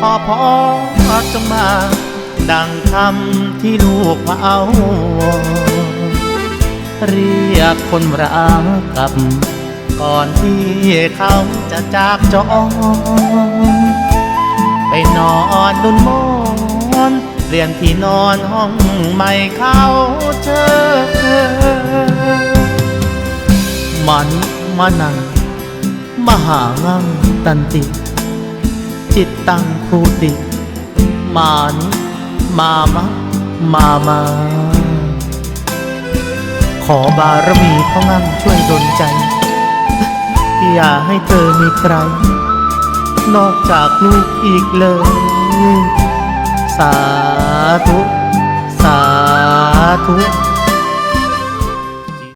พอจงมา ดังคำที่ลูกมาเอา เรียกคนรักกลับ ก่อนที่เขาจะจากจรไปนอนดุนมอนเปลี่ยนที่นอนห้องใหม่เขาเจอมันมานังมหางังตันติ จิตตังภูติมานิมามะมามา ขอบารมีพ่องั่งช่วยดลใจ อย่าให้เธอมีใคร นอกจากลูกอีกเลย สาธุ สาธุ